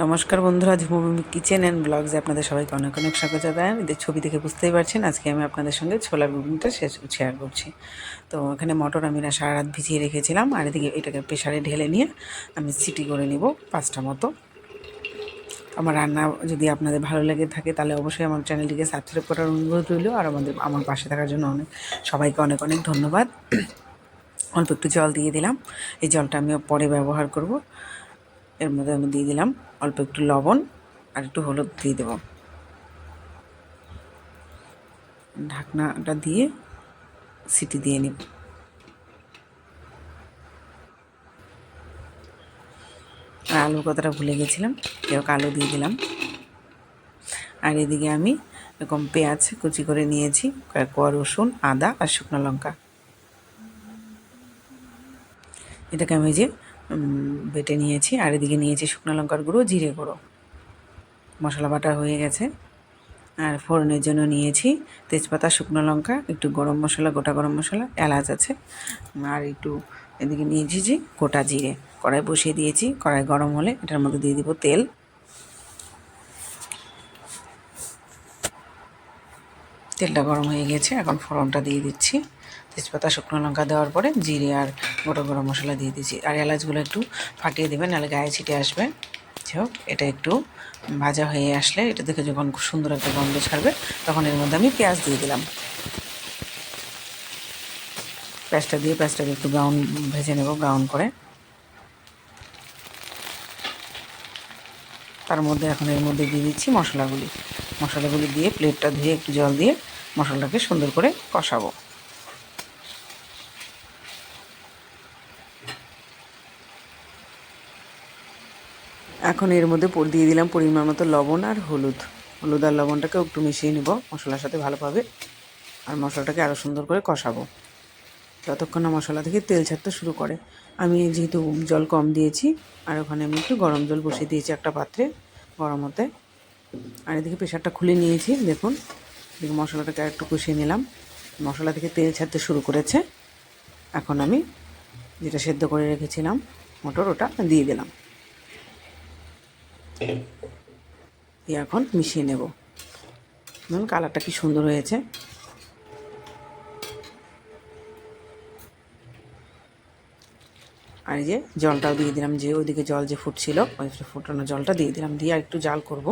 নমস্কার বন্ধুরা ঝুমুমি kitchen and ব্লগসে আপনাদের সবাইকে অনেক অনেক স্বাগত জানাই। এদের ছবি দেখে বুঝতেই পারছেন, আজকে আমি আপনাদের সঙ্গে ছোলার ঘুগনিটা শেয়ার করছি। তো এখানে মটর আমি না সারা রাত ভিজিয়ে রেখেছিলাম, আর এদিকে এটাকে প্রেশারে ঢেলে নিয়ে আমি সিটি করে নিব পাঁচটা মতো। আমার রান্না যদি আপনাদের ভালো লেগে থাকে, তাহলে অবশ্যই আমার চ্যানেলটিকে সাবস্ক্রাইব করার অনুরোধ রইল, আর আমাদের, আমার পাশে থাকার জন্য অনেক, সবাইকে অনেক অনেক ধন্যবাদ। অল্প একটু জল দিয়ে দিলাম, এই জলটা আমি পরে ব্যবহার করব। এর মধ্যে আমি দিয়ে দিলাম অল্প একটু লবণ আর একটু হলুদ দিয়ে দেব। ঢাকনাটা দিয়ে সিটি দিয়ে নিব। আর আলুর কথাটা ভুলে গেছিলাম এরকম আলু দিয়ে দিলাম। আর এদিকে আমি এরকম পেঁয়াজ কুচি করে নিয়েছি কোয়া রসুন, আদা আর শুকনো লঙ্কা। এটাকে আমি যে বেটে নিয়েছি। আর এদিকে নিয়েছি শুকনো লঙ্কার গুঁড়ো, জিরে গুঁড়ো। মশলা বাটা হয়ে গেছে। আর ফোড়নের জন্য নিয়েছি তেজপাতা, শুকনো লঙ্কা, একটু গরম মশলা, গোটা গরম মশলা, এলাচ আছে। আর একটু এদিকে নিয়েছি যে গোটা জিরে। কড়াই বসিয়ে দিয়েছি। কড়াই গরম হলে এটার মধ্যে দিয়ে দিব তেল। তেলটা গরম হয়ে গেছে, এখন ফোড়নটা দিয়ে দিচ্ছি। তেজপাতা, শুকনো লঙ্কা দেওয়ার পরে জিরে আর গোটা গরম মশলা দিয়ে দিচ্ছি। আর এলাচগুলো একটু ফাটিয়ে দেবেন, নাহলে গায়ে ছিটে আসবে। যাই এটা একটু ভাজা হয়ে আসলে এটা দেখে যখন সুন্দর একটা গন্ধ ছাড়বে, তখন এর মধ্যে আমি পেঁয়াজ দিয়ে দিলাম। পেঁয়াজটা দিয়ে পেঁয়াজটাকে একটু ব্রাউন, ভেজে নেব ব্রাউন করে। তার মধ্যে এখন এর মধ্যে দিয়ে দিচ্ছি মশলাগুলি। মশলাগুলি দিয়ে প্লেটটা ধুয়ে একটু জল দিয়ে মশলাটাকে সুন্দর করে কষাবো। এখন এর মধ্যে দিয়ে দিলাম পরিমাণ মতো লবণ আর হলুদ। হলুদ আর লবণটাকে একটু মিশিয়ে নেব, মশলার সাথে ভালোভাবে আর মশলাটাকে আরও সুন্দর করে কষাবো। যতক্ষণ না মশলা থেকে তেল ছাড়তে শুরু করে। আমি যেহেতু জল কম দিয়েছি, আর ওখানে আমি একটু গরম জল বসিয়ে দিয়েছি একটা পাত্রে গরম হতে। আর এদিকে প্রেশারটা খুলে নিয়েছি, দেখুন। এদিকে মশলাটাকে একটু কষিয়ে নিলাম। মশলা থেকে তেল ছাড়তে শুরু করেছে। এখন আমি যেটা সেদ্ধ করে রেখেছিলাম, মটর, ওটা দিয়ে দিলাম। দিয়ে এখন মিশিয়ে নেব। দেখুন কালারটা কি সুন্দর হয়েছে। আর এই যে জলটাও দিয়ে দিলাম, যে ওইদিকে জল যে ফুটছিল, ওই ফুটানো জলটা দিয়ে দিলাম। দিয়ে আর একটু জাল করব।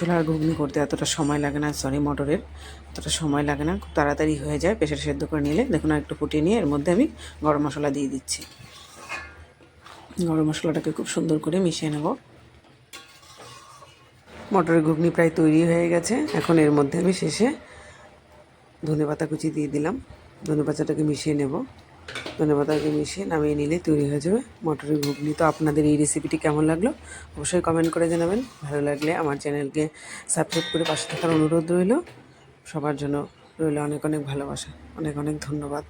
চুলার ঘুগনি করতে এতটা সময় লাগে না সরি মটরের। এতটা সময় লাগে না, খুব তাড়াতাড়ি হয়ে যায়, প্রেশার সেদ্ধ করে নিলে। দেখুন একটু ফুটিয়ে নিয়ে এর মধ্যে আমি গরম মশলা দিয়ে দিচ্ছি। গরম মশলাটাকে খুব সুন্দর করে মিশিয়ে নেব। মটরের ঘুগনি প্রায় তৈরি হয়ে গেছে। এখন এর মধ্যে আমি শেষে ধনে পাতা কুচি দিয়ে দিলাম। ধনে পাতাটাকে মিশিয়ে নেব। ধনে পাতাকে মিশিয়ে নামিয়ে নিলে তৈরি হয়ে যাবে মটরের ঘুগনি। তো আপনাদের এই রেসিপিটি কেমন লাগল? অবশ্যই কমেন্ট করে জানাবেন। ভালো লাগলে আমার চ্যানেলকে সাবস্ক্রাইব করে পাশে থাকার অনুরোধ রইল। সবার জন্য রইল অনেক অনেক ভালোবাসা। অনেক অনেক ধন্যবাদ।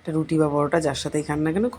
এটা রুটি বা বড়োটা যার সাথেই খান না কেন, খুব